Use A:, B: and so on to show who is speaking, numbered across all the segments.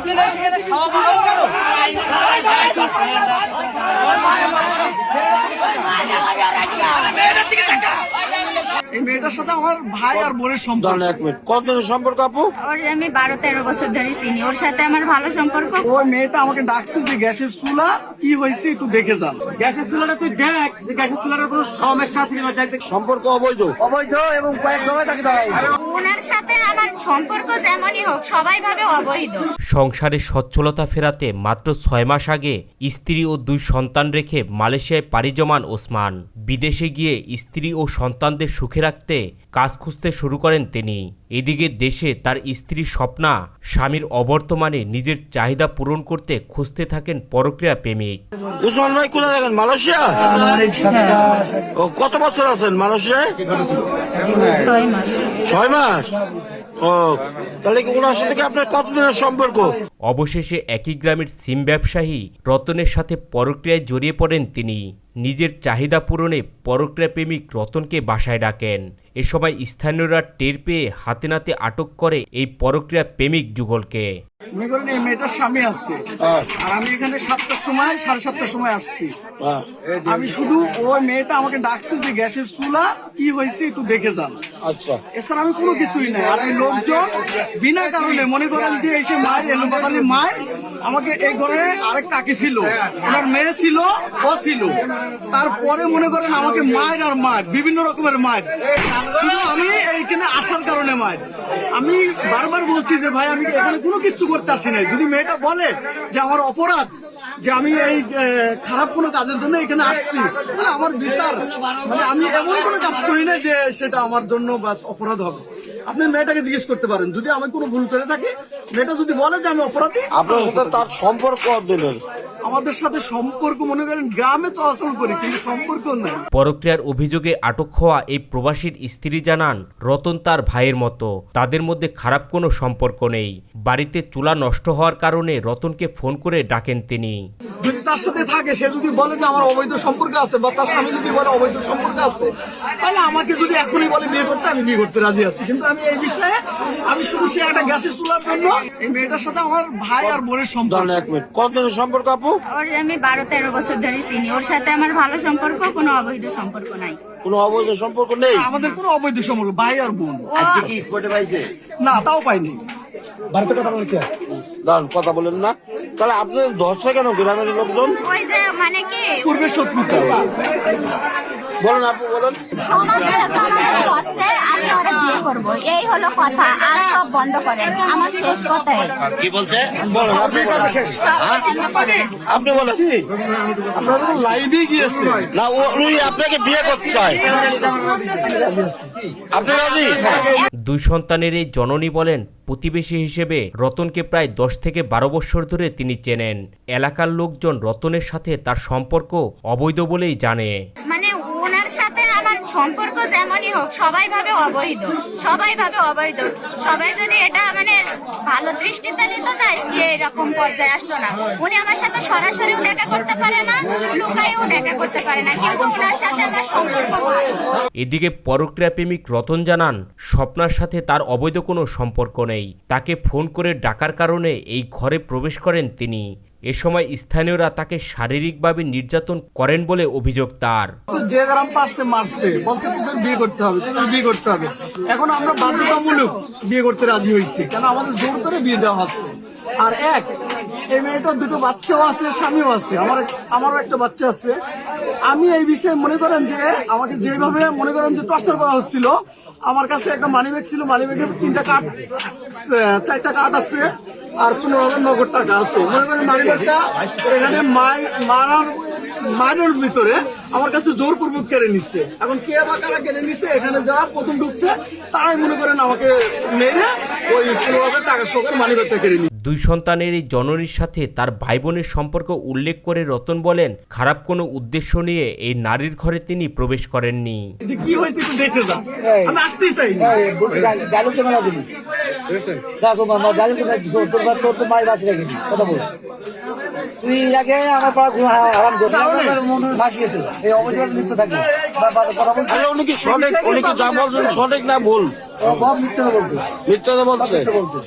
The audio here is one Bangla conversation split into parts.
A: সেখানে খাওয়া
B: মেয়েটার সাথে আমার ভাই আর বোনের সম্পর্ক।
C: দাঁড়ান এক মিনিট। কতদিনের সম্পর্ক আপু?
D: ওর আমি বারো তেরো বছর ধরে চিনি। ওর সাথে আমার ভালো সম্পর্ক।
B: ওই মেয়েটা আমাকে ডাকছে যে গ্যাসের চুলা কি হয়েছে একটু দেখে যান।
A: গ্যাসের চুলাটা তুই দেখ যে গ্যাসের চুলাটার কোনো সমস্যা আছে কিনা দেখ।
C: সম্পর্ক অবৈধ?
A: অবৈধ এবং কয়েক দফায় তাকে
D: ওনার সাথে আমার সম্পর্ক যেমনই হোক সবাই ভাবে অবৈধ।
E: সংসারে সচ্ছলতা ফেরাতে মাত্র ছয় মাস আগে স্ত্রী ও দুই সন্তান রেখে মালয়েশিয়ায় পাড়ি জমান ওসমান। বিদেশে গিয়ে স্ত্রী ও সন্তানদের সুখে রাখতে কাজ খুঁজতে শুরু করেন তিনি। এদিকে দেশে তার স্ত্রী স্বপ্না স্বামীর অবর্তমানে নিজের চাহিদা পূরণ করতে খুঁজতে থাকেন পরক্রিয়া প্রেমিক।
C: উসমান ভাই, কোথায় থাকেন? মালয়েশিয়া? ও, কত বছর আছেন মালয়েশিয়ায়?
D: ছয় মাস।
C: ও, তাহলে ওনার সাথে আপনার কতদিনের সম্পর্ক?
E: অবশেষে একই গ্রামের সিম ব্যবসায়ী রতনের সাথে পরক্রিয়ায় জড়িয়ে পড়েন তিনি। নিজের চাহিদা পূরণে পরক্রিয়া প্রেমিক রতনকে বাসায় ডাকেন। এ সময় স্থানীয়রা টের পেয়ে হাতে নাতে আটক করে এই পরক্রিয়া প্রেমিক যুগলকে।
B: মনে করেন এই মেয়েটার স্বামী আসছে
C: হ্যাঁ।
B: আর আমি এখানে সাতটার সময় সাড়ে সাতটার সময় আসছি।
C: হ্যাঁ,
B: আমি শুধু ওই মেয়েটা আমাকে ডাকছে যে গ্যাসের চুলা কি হয়েছে একটু দেখে যান।
C: আচ্ছা।
B: এছাড়া আমি কোনো কিছুই নাই। আর এই লোকজন বিনা কারণে মনে করেন যে এসে মায়ের এলোপাতালি মায়ের, আমাকে এই ঘরে আরেক কাকি ছিল। ওনার মেয়ে ছিল, ও ছিল। তারপরে মনে করেন আমাকে মায়ের আর মায়ের, বিভিন্ন রকমের মায়ের। আমি এইখানে আসার কারণে মায়ের। আমি বারবার বলছি যে, ভাই, আমি এখানে কোনো কিচ্ছু করতে আসি নাই। যদি মেয়েটা বলে যে, আমার অপরাধ যে, আমি এই খারাপ কোনো কাজের জন্য এখানে আসছি। আমার বিচার মানে আমি এমন কোনো কাজ করি না যে, সেটা আমার জন্য বাস অপরাধ হবে। আপনি মেয়েটাকে জিজ্ঞেস করতে পারেন যদি আমি কোনো ভুল করে থাকি মেয়েটা যদি বলে যে আমি অপরাধী
C: আপনার সাথে তার সম্পর্ক কতদিনের
B: আমাদের সাথে সম্পর্ক মনে করেন গ্রামে চলাচল করি কিন্তু সম্পর্ক নাই।
E: পরক্রিয়ার অভিযোগে আটক হওয়া এই প্রবাসীর স্ত্রী জানান রতন তার ভাইয়ের মতো তাদের মধ্যে খারাপ কোনো সম্পর্ক নেই। বাড়িতে চুলা নষ্ট হওয়ার কারণে রতনকে ফোন করে ডাকেন তিনি।
B: যদি তার সাথে থাকে সে যদি বলে যে আমার অবৈধ সম্পর্ক আছে বা তার স্বামী যদি বলে অবৈধ সম্পর্ক আছে তাহলে আমাকে যদি এখনই বলে বিয়ে করতে আমি বিয়ে করতে রাজি আছি। কিন্তু আমি এই বিষয়ে আমি শুধু সে একটা গ্যাসের চুলার জন্য এই মেয়েটার সাথে আমার ভাই আর বোনের সম্পর্ক।
C: দাঁড়ান এক মিনিট কতদিনের সম্পর্ক আপু?
D: ওর আমি বারো তেরো বছর ধরে চিনি। ওর সাথে আমার ভালো সম্পর্ক কোনো অবৈধ সম্পর্ক নাই।
C: কোনো অবৈধ সম্পর্ক নেই?
B: আমাদের কোনো অবৈধ সম্পর্ক ভাই আর বোন।
C: আজকে কি স্পটে পাইছে
B: না তাও পাইনি।
C: দাঁড়ান কথা বলেন না। তাহলে আপনার ধর্ষা কেন? গ্রামের লোকজন?
D: মানে কি?
B: পূর্বে শত্রুতা।
C: বলেন আপু বলেন।
D: সমাজ তো আমাদের ধরছে আমি ওরা বিয়ে করব। এই হলো কথা আর সব বন্ধ করেন। আমার শেষ কথাই
C: কি বলছে? বলেন আপনি বলেন আপনি বলেন।
B: আপনারা তো লাইভে গিয়েছে
C: না উনি আপনাকে বিয়ে করতে চায়। আপনি রাজি?
E: দুই সন্তানের এই জননী বলেন প্রতিবেশী হিসেবে রতনকে প্রায় দশ থেকে বারো বছর ধরে তিনি চেনেন। এলাকার লোকজন রতনের সাথে তার সম্পর্ক অবৈধ বলেই জানে
D: মানে ওনার সাথে আমার সম্পর্ক যেমনই হোক, সবাই ভাবে অবৈধ। সবাই ভাবে অবৈধ। সবাই যদি এটা মানে ভালো দৃষ্টিতে নিত তাই আজকে এরকম পর্যায়ে আসলো না। উনি আমার সাথে সরাসরিও দেখা করতে পারে না লুকাইও দেখা করতে পারে না। কিন্তু ওনার সাথে আমার সম্পর্ক
E: এদিকে পরক্রিয়া প্রেমিক রতন জানান, স্বপ্নার সাথে তার অবৈধ কোনো সম্পর্ক নেই। তাকে ফোন করে ডাকার কারণে এই ঘরে প্রবেশ করেন তিনি। এ সময় স্থানীয়রা তাকে শারীরিকভাবে নির্যাতন করেন বলে অভিযোগ তার।
B: যে যারা পারছে মারছে। বলছে, তোদের বিয়ে করতে হবে, তোদের বিয়ে করতে হবে। এখন আমরা বাধ্যতামূলক বিয়ে করতে রাজি হয়েছি কেন আমাদের জোর করে বিয়ে দেওয়া হচ্ছে। আর এক, এই মেয়েটার দুটো বাচ্চাও আছে, স্বামীও আছে। আমার আমারও একটা বাচ্চা আছে। আমি এই বিষয়ে মনে করেন যে, আমাকে যেভাবে মনে করেন যে টর্চার করা হচ্ছিল, আমার কাছে একটা মানি ব্যাগ ছিল মানি ব্যাগে তিনটা কার্ড চারটা কার্ড আছে। আর পনেরো হাজার নগদ টাকা আছে। মনে করেন মানি ব্যাগটা এখানে মাই মারার মাইনের ভিতরে আমার কাছে জোরপূর্বক কেড়ে নিচ্ছে এখন কে বা কারা কেড়ে নিচ্ছে এখানে যারা প্রথম ঢুকছে তারাই মনে করেন আমাকে মেরে ওই পনেরো হাজার টাকা সকের মানি ব্যাগটা কেড়ে নিচ্ছে
E: দুই সন্তানের এই জননীর সাথে তার ভাই বোনের সম্পর্ক উল্লেখ করে রতন বলেন খারাপ কোনো উদ্দেশ্য নিয়ে এই নারীর ঘরে তিনি প্রবেশ করেননি।
B: যে কি হয়েছে একটু দেখে যা আমি আসতেই চাই
A: দেখো মামা তোর তোর তো মায়ের বাঁচিয়ে রেখেছি কথা বল।
F: তুই এর আগে আমার পাড়া ঘুম আরাম করতে গেছিল। এই লিপ্ত থাকবে। কথা বলছে
C: যা বলছেন সঠিক না ভুল?
F: সব মিথ্যা কথা বলছে।
C: মিথ্যা তো বলছে?
F: মিথ্যা বলছে।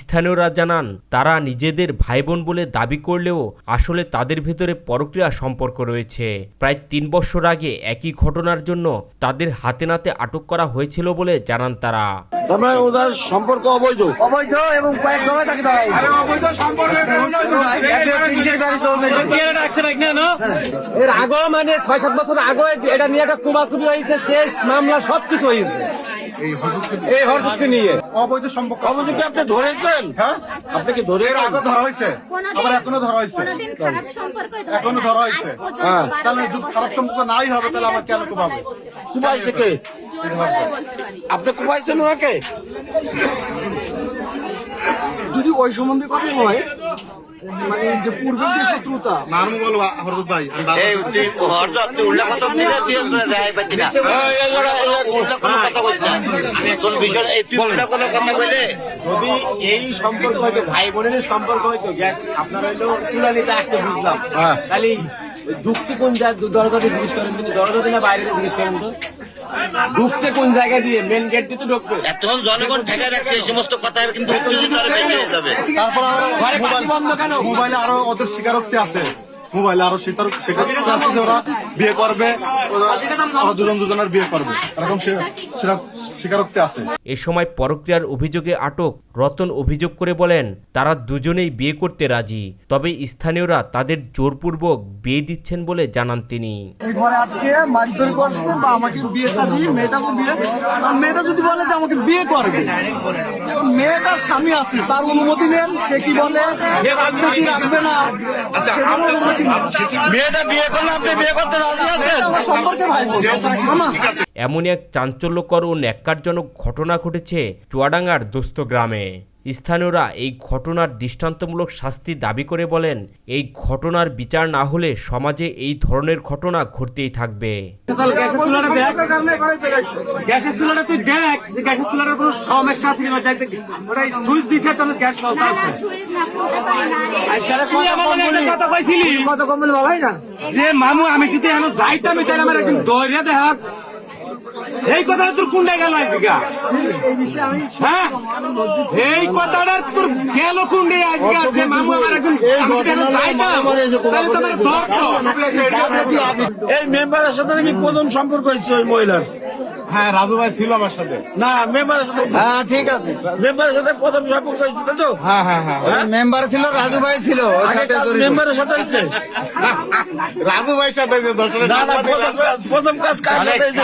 E: স্থানীয়রা জানান তারা নিজেদের ভাই বোন বলে দাবি করলেও আসলে তাদের ভেতরে পরক্রিয়া সম্পর্ক রয়েছে। প্রায় তিন বছর আগে একই ঘটনার জন্য তাদের হাতে নাতে আটক করা হয়েছিল বলে জানান তারা।
C: মানে ওদের সম্পর্ক অবৈধ?
F: অবৈধ এবং কয়েক তাকে ধরা হয়েছে।
A: এর আগে মানে ছয় সাত বছর আগে এটা নিয়ে একটা কুমাকুমি হয়েছে কেস মামলা সবকিছু হয়েছে। এই হরজতকে নিয়ে।
G: অবৈধ সম্পর্ক
C: অবৈধ কি আপনি ধরেছেন?
G: হ্যাঁ?
C: আপনি কি
G: এর আগে ধরা হয়েছে। আবার এখনও ধরা হয়েছে।
D: কোনোদিন খারাপ সম্পর্ক
G: এখনও ধরা হয়েছে।
C: হ্যাঁ।
G: তাহলে যদি খারাপ সম্পর্ক নাই হবে তাহলে আমার কেন কুবাবে?
C: কুবাই থেকে আপনি কুবাইছেন ওনাকে?
B: যদি ওই সম্বন্ধে কথা হয় মানে যে পূর্বের যে শত্রুতা।
G: নাম বলো হরদত ভাই
C: এই
G: বলছি।
C: হরজত তুই উল্টা কথা বলে তুই রায় পাচ্ছি না। উল্টা কোনো কথা বলছিস না। আমি কোন বিষয় এই তুই উল্টা কোনো কথা বলে
A: যদি এই সম্পর্ক হয়তো ভাই বোনের সম্পর্ক হয়তো গ্যাস আপনারা হয়তো চুলা নিতে আসতে বুঝলাম তাহলে ওই ঢুকছে কোন জায়গায়? দরজাতে জিজ্ঞেস করেন কিন্তু দরজাতে না বাইরে জিজ্ঞেস করেন তো। ঢুকছে কোন জায়গা দিয়ে? মেন গেট দিয়ে তো ঢুকবে।
C: এতক্ষণ জনগণ ঠেকে রাখছে এই সমস্ত কথা কিন্তু
G: তারপর
A: আরও
G: মোবাইল
A: বন্ধ কেন?
G: মোবাইলে আরও ওদের স্বীকারোক্তি আছে। মোবাইলে আরও ওরা বিয়ে করবে ওরা দুজন দুজনের বিয়ে করবে। এরকম সেটা স্বীকারোক্তি আছে।
E: এ সময় পরক্রিয়ার অভিযোগে আটক রতন অভিযোগ করে বলেন তারা দুজনেই বিয়ে করতে রাজি তবে স্থানীয়রা তাদের জোরপূর্বক বিয়ে দিচ্ছেন বলে জানান তিনি।
B: ঘরে আটকে মারধর করছে বা আমাকে বিয়ে শাদি মেয়েটাকে বিয়ে আর মেয়েটা যদি বলে যে আমাকে বিয়ে করবে এখন মেয়েটার স্বামী আছে তার অনুমতি নেন সে কি বলে? রাখবে কি রাখবে না? সেটারও অনুমতি
C: মেয়েটা বিয়ে করলে আপনি বিয়ে করতে রাজি আছেন?
B: সম্পর্কে ভাই
E: এমনই এক চাঞ্চল্যকর ও ন্যাক্কারজনক ঘটনা ঘটেছে চুয়াডাঙ্গার দোস্ত গ্রামে। স্থানীয়রা এই ঘটনার দৃষ্টান্তমূলক শাস্তি দাবি করে বলেন এই ঘটনার বিচার না হলে সমাজে এই ধরনের ঘটনা ঘটতেই থাকবে।
A: গ্যাসের চুলাটা দেখ। গ্যাসের চুলাটা তুই দেখ যে গ্যাসের চুলাটার কোনো সমস্যা আছে কিনা। দেখ দেখ ওটা সুইচ দিছে তাহলে গ্যাস চলতে আছে। তুই আমার একটা কথা কইছিলি।
F: কত কম বলে ভালোই না?
A: যে মামু আমি যদি এখন যাইতাম তাহলে আমার একদিন দৌড়ে দেখা এই কথাটা তোর কোনটা গেল আজকা? হ্যাঁ? এই কথাটা তোর গেল কুন্ডে আজকে আছে। মামু আমার এখন
C: এই মেম্বারের সাথে নাকি প্রথম সম্পর্ক হয়েছে ওই মহিলার?
G: হ্যাঁ রাজু ভাই ছিল আমার সাথে।
C: না মেম্বারের সাথে
F: হ্যাঁ ঠিক আছে।
C: মেম্বারের সাথে প্রথম সম্পর্ক হয়েছে তো?
G: হ্যাঁ হ্যাঁ হ্যাঁ।
F: মেম্বার ছিল রাজু ভাই ছিল।
C: মেম্বারের সাথে হয়েছে?
G: রাজু ভাই সাথে
C: হয়েছে প্রথম কাজ কাজ কার সাথে হয়েছে?